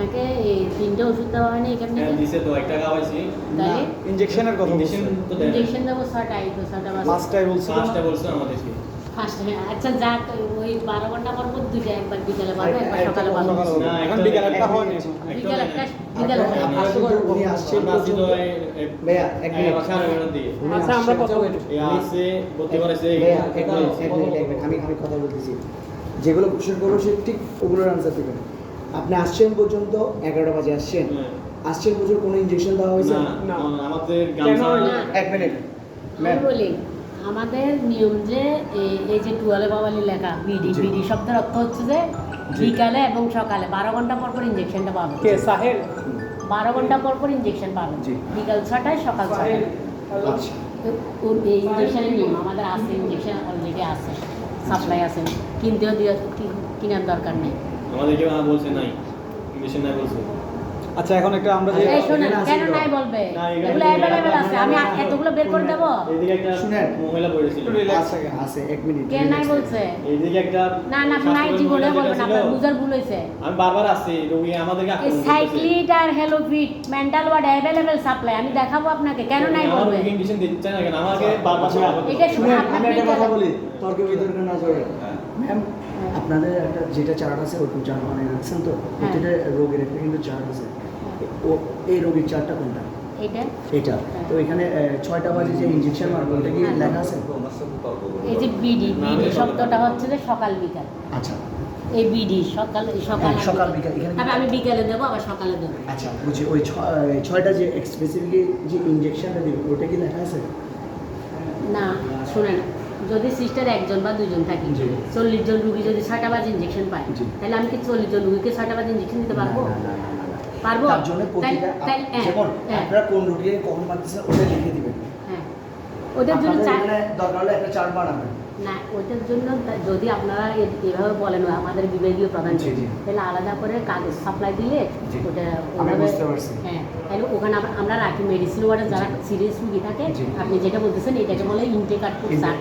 আপনাকে এই তিনটে ওষুধ দেওয়া হয়নি এখান হ্যাঁ থেকে দিছে তো একটা খাওয়াইছি তাই ইনজেকশনের কথা বলছেন দেয় ইঞ্জেকশন দেবো ছটায় তো ছটা বাজে পাঁচটায় বলছিল। পাঁচটা বলছে আমাদেরকে। ফার্স্ট আচ্ছা যাক ওই বারো ঘণ্টা পর পর দুইটা একবার বিকালে পাবো একবার সকালে পাবো। না, এখন বিকাল একটা এক হয়নি। বিকাল একটা বিকাল এই- এই- এগারোটার দিকে। উনি আচ্ছা আমরা কথা বলি। এ আছে ভর্তি করেছে ভাইয়া, এক মিনিট, এক মিনিট, আমি আমি কথা বলতেছি। যেগুলো কোশ্চেন করব সে ঠিক ওগুলোর আনসার দেবেন আপনি আসছেন পর্যন্ত এগারোটা বাজে আসছেন। হ্যাঁ। আসছেন পর্যন্ত কোনো ইঞ্জেকশন দেওয়া হয়েছে? না। আমাদের কেন গামছা না? এক মিনিট বলি আমাদের নিয়ম যে এই- যে টুয়েলভ আওয়ালি লেখা বিডি বিডি শব্দের অর্থ হচ্ছে যে বিকালে এবং সকালে বারো ঘণ্টা পর পর ইঞ্জেকশনটা পাবে কে সাহেল? বারো ঘণ্টা পর পর ইঞ্জেকশন পাবে বিকাল ছটায় সকাল ছটায়। আচ্ছা। ও- এই ইঞ্জেকশনের নিয়ম আমাদের আছে ইঞ্জেকশন অলরেডি আছে। সাপ্লাই আছে। কিনতেও দিয়ে কি- কেনার দরকার নেই। আমাদের কেউ না বলছে নাই। ইংলিশে নাই বলছে। আচ্ছা এখন একটা আমরা যে এই শোনেন আছে কেন নাই বলবে? এগুলো অ্যাভেলেবেল আছে আমি এতগুলো বের করে দেবো? এইদিকে একটা শুনেন। মহিলা পড়েছিল একটু relax আছে আছে এক মিনিট কে নাই বলছে? এইদিকে একটা না না নাই জীবনে বলবেন আপনার বুঝার ভুল হয়েছে। আমি বারবার আসছি রোগী আমাদেরকে এই সাইক্লিট আর হেলোফিট মেন্টাল ওয়ার্ড অ্যাভেলেবেল সাপ্লাই আমি দেখাবো আপনাকে কেন নাই আমার বলবে? রোগী ইঞ্জেকশন দিচ্ছে না কেন আমাকে বারবার এটা। শুনে- আমি একটা কথা বলি তর্কে বিতর্কে না জড়ে ম্যাম আপনাদের একটা যেটা চার্ট আছে ওরকম চার্ট মানে রাখছেন তো? প্রতিটা রোগের একটা কিন্তু চার্ট আছে। ও এই রোগীর চার্টটা কোনটা? এটা এটা তো এখানে ছয়টা বাজে যে ইঞ্জেকশন মারবো ওটা কি লেখা আছে? এই যে বিডি বিডি শব্দটা হচ্ছে যে সকাল বিকাল। আচ্ছা। এই বিডি সকাল সকাল হ্যাঁ, সকাল বিকাল, এখানে তবে আমি বিকালে দেবো আবার সকালে দেবো। আচ্ছা বুঝি ওই ছয়টা যে স্পেসিফিকলি যে ইঞ্জেকশনটা দিবে ওটা কি লেখা আছে? না শুনেন যদি সিস্টার একজন বা দুজন থাকি। চল্লিশ জন রুগী যদি ছয়টা বাজে ইঞ্জেকশন পাই তাহলে আমি কি চল্লিশ জন রুগীকে ছয়টা বাজে ইঞ্জেকশন দিতে পারব। পারব তার জন্য হ্যাঁ, যেমন হ্যাঁ, আপনারা কোন রোগীকে কখন মারতেছেন ওটা লিখে দিবেন হ্যাঁ। ওদের জন্য দরকার হলে একটা চার্ট বানাবেন না ওইটার জন্য যদি আপনারা এভাবে বলেন আমাদের বিভাগীয় প্রধান। তাহলে আলাদা করে কাগজ সাপ্লাই দিলে ওটা। হ্যাঁ তাহলে ওখানে আমরা রাখি মেডিসিন ওয়ার্ডে যারা সিরিয়াস রুগী থাকে আপনি যেটা বলতেছেন এটাকে বলে ইনটেক কাটফুট কিন্তু চার্ট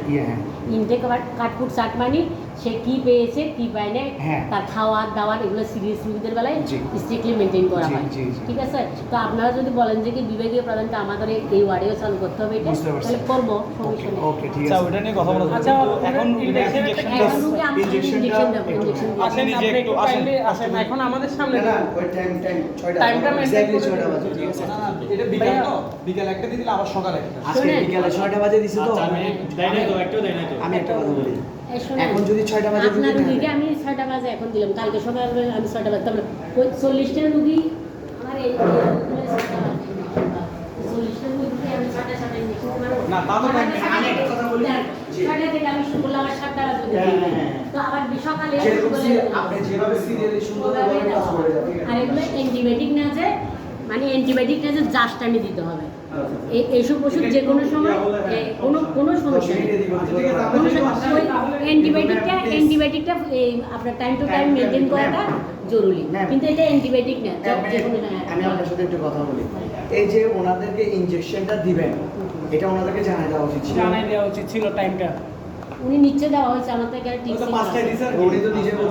ইনটেক কাটফুট চার্ট মানে সে কি পেয়েছে কি পায় না তার খাওয়ার দাওয়ার এগুলো সিরিয়াস রুগীদের বেলায়। স্ট্রিক্টলি মেনটেন করা হয়। ঠিক আছে? তো আপনারা যদি বলেন যে কি বিভাগীয় প্রধানকে আমাদের এই- ওয়ার্ডেও চালু করতে হবে এটা তাহলে করব ওকে সমস্যা নেই। ওকে ঠিক আচ্ছা আছে ওটা নিয়ে কথা বলা আচ্ছা, এখন ইঞ্জেকশন- ইঞ্জেকশনটা এখন রুগী আমরা ইঞ্জেকশনটা ইঞ্জেকশন দেবো একটু- আসেন আসেন আপনি একটু একটু আসেন, kindly আসেন আসেন। এখন আমাদের সামনে না না ওই টাইম টাইম ছয়টা টাইমটা এক্স্যাক্টলি করে বাজে ঠিক আছে। না, না, এটা বিকাল তো। বিকাল একটা দিলে আবার সকালে আজকে শোনেন। বিকালে বাজে দিছি তো। আচ্ছা, আমি তো একটা কথা বলি। এখন যদি ছয়টা বাজে আপনার রুগীকে আমি ছয়টা বাজে এখন দিলাম। কালকে সকাল আমি ছয়টা বাজে তারপরে ওই চল্লিশটা রুগী আমার এই চল্লিশটা রুগীকে আমি ছয়টা ছয়টা না, তা তো আমি- আমি একটা কথা বলি। ছয়টা থেকে আমি শুরু করলাম সাতটা বাজে হ্যাঁ, হ্যাঁ, হ্যাঁ। তো আবার সকালে। আপনি যেভাবে সিরিয়ালি সুন্দর করে কাজ করে যাবেন আর এগুলো অ্যান্টিবায়োটিক না যে মানে অ্যান্টিবায়োটিক না যে জাস্ট আমি দিতে হবে। এই এইসব ওষুধ যে কোনো সময় কোনো কোনো সমস্যা নেই। অ্যান্টিবায়োটিকটা অ্যান্টিবায়োটিকটা এই আপনার টাইম টু টাইম মেনটেন করাটা জরুরি। কিন্তু এটা অ্যান্টিবায়োটিক না এক যে কোনো। আমি আপনার সাথে একটু কথা বলি। এই যে ওনাদেরকে ইনজেকশনটা দিবেন এটা ওনাদেরকে জানাই দেওয়া উচিত ছিল? জানাই দেওয়া উচিত ছিল টাইমটা উনি নিচে দেওয়া হয়েছে আমার থেকে ঠিক। উনি তো নিজে এখন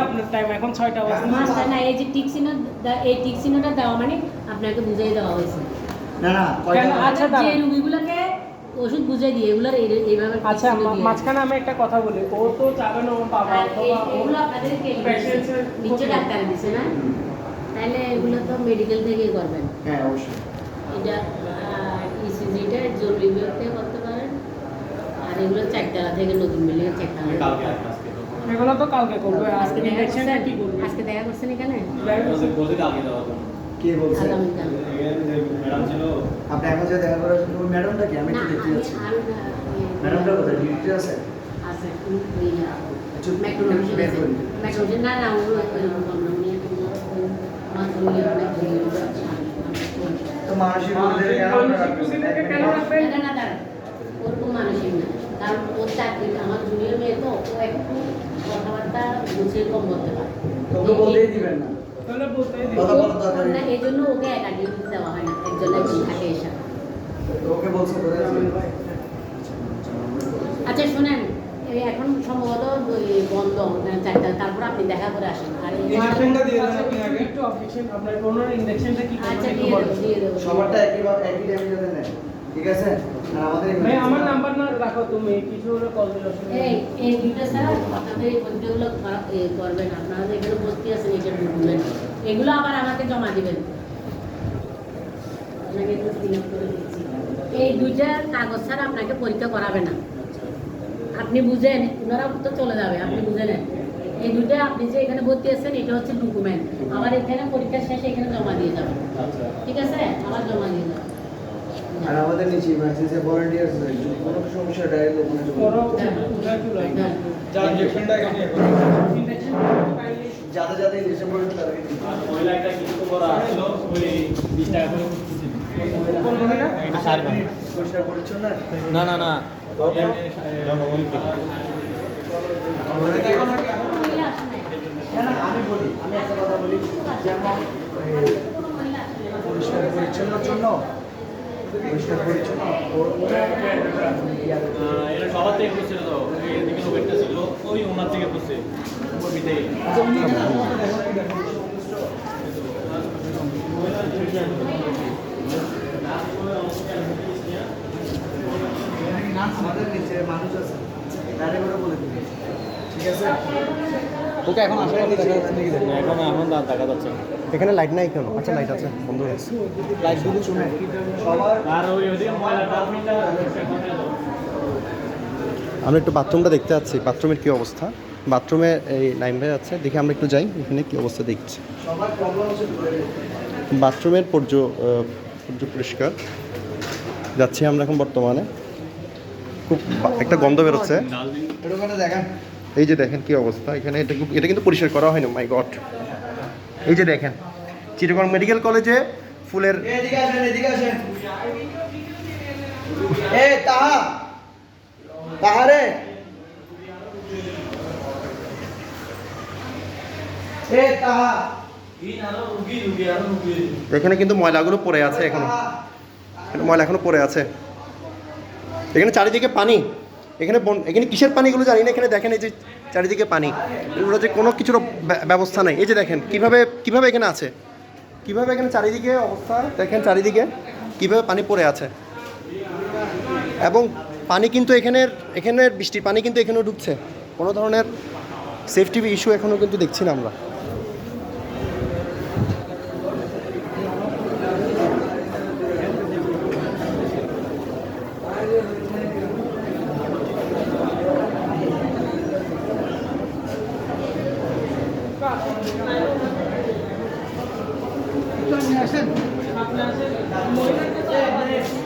আপনার টাইম এখন ছয়টা বাজে। মাসটা না এই যে টিকসিনো এই টিকসিনোটা দেওয়া মানে আপনাকে বুঝিয়ে দেওয়া হয়েছে। না না কয়টা আচ্ছা, যে। রুগীগুলোকে ওষুধ বুঝিয়ে দিয়ে এগুলোর এই- এইভাবে আচ্ছা মাঝখানে আমি একটা কথা বলি ও তো যাবে না ওর বাবা এগুলো আপনাদেরকে নিচে ডাক্তার দিছে না? তাহলে এগুলো তো মেডিকেল থেকেই করবেন। হ্যাঁ অবশ্যই। এটা ইসিজিটা জরুরি বিভাগ থেকে করতে পারেন আর এগুলো চারতলা থেকে নতুন বিল্ডিং আমি চারতলা কালকে আসবো আজকে তো। এগুলো তো কালকে করবে আর আজকে দেখা ইঞ্জেকশনটা করছেন কি করবে আজকে দেখা করছেন এখানে বলছে- বলছে কালকে দেওয়ার জন্য। কে বলছে আগামীকাল এখানে যে ম্যাডাম ছিল আপনি এখন যে দেখা করার জন্য ম্যাডামটা কি আমি না একটু দেখতে আমি যাচ্ছি আর ম্যাডামটা কোথায় ডিউটি আছে আছে ওই একটু ম্যাক্রোনিশন বের করে দিন। ম্যাক্রোনিশন না না ওগুলো ওইরকম বললাম উনি একটা মাত্র ইয়ে ম্যাক্রোনিশন তো মানসিক রোগীদের কেন মানসিক রোগীদেরকে কেন রাখবেন? না, না, দাঁড়ান। ওরকম মানসিক না কারণ ওর চাকরি আমার জুনিয়র মেয়ে তো ও একটু কথাবার্তা কম বলতে পারে। বলতেই দিবেন না। না এই জন্য ওকে একাডেমি দেওয়া হয় না একজন একজন থাকে এসে। ওকে বলছো আচ্ছা শুনেন এই এখন সম্ভবত বন্ধ চারটা তারপর আপনি দেখা করে আসেন। আর দিয়ে দেন আচ্ছা, আপনি আগে। একটু আপনার কি আচ্ছা দিয়ে বলেন। দেবো দিয়ে দেবো। সবারটা একই একই টাইমে যাতে নেয় ঠিক আছে? আর আমাদের ভাই আমার নাম্বার না রাখো তুমি কিছু হলে কল দিও এই এই দুইটা স্যার আপনাদের এই পরীক্ষাগুলো করবেন আপনারা যে এখানে বসতে আছেন এটা ঢুকবেন এগুলো আবার আমাকে জমা দিবেন। আপনাকে একটু fill করে দিচ্ছি। এই দুইটা কাগজ ছাড়া আপনাকে পরীক্ষা করাবে না। আপনি বুঝেন ওনারা তো চলে যাবে আপনি বুঝে নেন এই দুইটা আপনি যে এখানে ভর্তি আছেন এটা হচ্ছে ডকুমেন্ট আবার এখানে পরীক্ষা শেষে এখানে জমা দিয়ে যাবেন। আচ্ছা ঠিক আছে? আবার জমা দিয়ে যাবেন। আর আমাদের নিচে ইমার্জেন্সি ভলান্টিয়ার্স যদি কোনো সমস্যা ডাইরেক্ট ওখানে চলে করো যাবে। ওটা চলে আসবে। যা ইঞ্জেকশনটা এখানে এখন Injection kindly যাতে যাতে ইঞ্জেকশন পড়েছে তাদেরকে মহিলা একটা কিছু করা আসলো ওই বিশ টাকা করে না? না না আসে নাই। না না আমি বলি আমি একটা কথা বলি যেমন কোনো মহিলা আসে নাই। পরিষ্কার পরিচ্ছন্নর জন্য পরিষ্কার পরিচ্ছন্ন। এটা সবার থেকে খুঁজছিল তো এদিকে লোক ছিল ওই ওনার থেকে দেখো, আমাদের নিচে মানুষ আছে তারে করে বলে দিবে। ঠিক আছে? ওকে এখন পথে দেখা যাচ্ছে নাকি? দেখেন এখন এখন দেখা যাচ্ছে এখানে লাইট নাই কেন? আচ্ছা লাইট আছে বন্ধ হয়ে গেছে। লাইট শুধু শুনে। আর ওই ওদিকে আমরা একটু বাথরুমটা দেখতে যাচ্ছি। বাথরুমের কি অবস্থা? বাথরুমে এই লাইন ভাই আছে দেখে আমরা একটু যাই এখানে কি অবস্থা দেখছি। বাথরুমের পর্য পর্য পরিষ্কার। যাচ্ছি আমরা এখন বর্তমানে। খুব একটা গন্ধ বেরোচ্ছে। দেখেন এই যে দেখেন কি অবস্থা এখানে এটা এটা কিন্তু পরিষ্কার করা হয়নি মাই গড এই যে দেখেন চিটাগং মেডিকেল কলেজে ফুলের এদিকে আসেন এদিকে আসেন। এ তাহা তাহারে এ তাহা। এখানে কিন্তু ময়লাগুলো পড়ে আছে এখনও। এখানে ময়লা এখনও পড়ে আছে। এখানে চারিদিকে পানি। এখানে বন এখানে কিসের পানিগুলো জানি না, এখানে দেখেন এই যে চারিদিকে পানি। এগুলো যে কোনো কিছুর ব্য- ব্যবস্থা নেই। এই যে দেখেন, কীভাবে কীভাবে এখানে আছে? কীভাবে এখানে চারিদিকে অবস্থা? দেখেন চারিদিকে, কীভাবে পানি পড়ে আছে। এবং পানি কিন্তু এখানের এখানের বৃষ্টির পানি কিন্তু এখানেও ঢুকছে কোনো ধরনের সেফটি ইস্যু এখনও কিন্তু দেখছি না আমরা।